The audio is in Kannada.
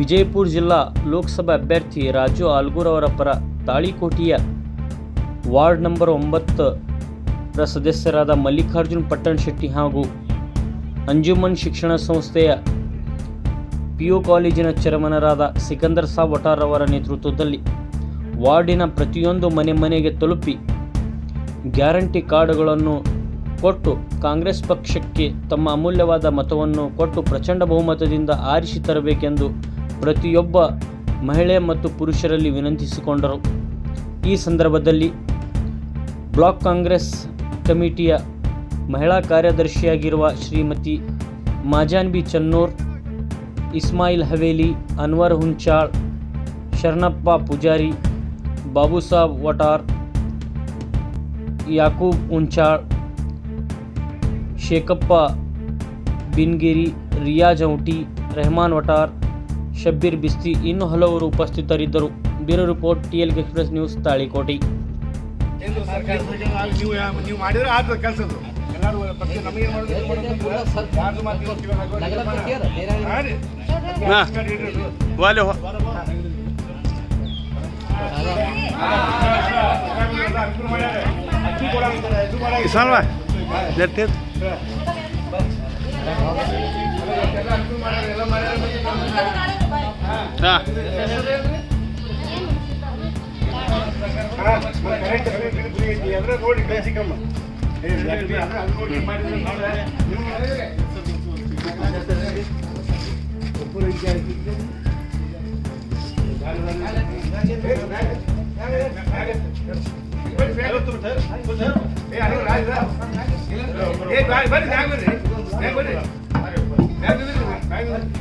ವಿಜಯಪುರ ಜಿಲ್ಲಾ ಲೋಕಸಭಾ ಅಭ್ಯರ್ಥಿ ರಾಜು ಆಲ್ಗೂರ್ ಅವರ ಪರ ತಾಳಿಕೋಟೆಯ ವಾರ್ಡ್ ನಂಬರ್ ಒಂಬತ್ತರ ಸದಸ್ಯರಾದ ಮಲ್ಲಿಕಾರ್ಜುನ್ ಪಟ್ಟಣ ಶೆಟ್ಟಿ ಹಾಗೂ ಅಂಜುಮನ್ ಶಿಕ್ಷಣ ಸಂಸ್ಥೆಯ ಪಿಯು ಕಾಲೇಜಿನ ಚೇರ್ಮನರಾದ ಸಿಕಂದರ್ ಸಾಬ್ ವಟಾರ್ ಅವರ ನೇತೃತ್ವದಲ್ಲಿ ವಾರ್ಡಿನ ಪ್ರತಿಯೊಂದು ಮನೆ ಮನೆಗೆ ತಲುಪಿ ಗ್ಯಾರಂಟಿ ಕಾರ್ಡ್ಗಳನ್ನು ಕೊಟ್ಟು ಕಾಂಗ್ರೆಸ್ ಪಕ್ಷಕ್ಕೆ ತಮ್ಮ ಅಮೂಲ್ಯವಾದ ಮತವನ್ನು ಕೊಟ್ಟು ಪ್ರಚಂಡ ಬಹುಮತದಿಂದ ಆರಿಸಿ ತರಬೇಕೆಂದು ಪ್ರತಿಯೊಬ್ಬ ಮಹಿಳೆ ಮತ್ತು ಪುರುಷರಲ್ಲಿ ವಿನಂತಿಸಿಕೊಂಡರು. ಈ ಸಂದರ್ಭದಲ್ಲಿ ಬ್ಲಾಕ್ ಕಾಂಗ್ರೆಸ್ ಕಮಿಟಿಯ ಮಹಿಳಾ ಕಾರ್ಯದರ್ಶಿಯಾಗಿರುವ ಶ್ರೀಮತಿ ಮಾಜಾನ್ಬಿ ಚನ್ನೂರ್, ಇಸ್ಮಾಯಿಲ್ ಹವೇಲಿ, ಅನ್ವರ್ ಹುಂಚಾಳ್, ಶರಣಪ್ಪ ಪೂಜಾರಿ ಬಾಬುಸಾಬ್ ವಟಾರ್, ಯಾಕೂಬ್ ಉಂಚಾಳ್ ಶೇಖಪ್ಪ ಬಿನ್ಗಿರಿ ರಿಯಾ ಜೌಟಿ ರೆಹಮಾನ್ ವಟಾರ್ ಶಬ್ಬೀರ್ ಬಿಸ್ತಿ ಇನ್ನೂ ಹಲವರು ಉಪಸ್ಥಿತರಿದ್ದರು bureau report TL express news Talikoti ಕೇಂದ್ರ ಸರ್ಕಾರ ನೀವು ಯಾ- ನೀವು ಮಾಡಿದ್ರೆ ಆಗ್ತದೆ ಕೆಲಸದ್ದು ಎಲ್ಲರೂ ಪಕ್ಷ ನಮಗೆ ಮಾಡೋದು ಇದು ಬರ್ರಿ, ಬರ್ರಿ, ಬ್ಯಾಗ್ ಬರ್ರಿ. ಬ್ಯಾಗ್ ಬರ್ರಿ. ಬ್ಯಾಗ್ ಬರ್ರಿ. ಬ್ಯಾಗ್ ಬರ್ರಿ.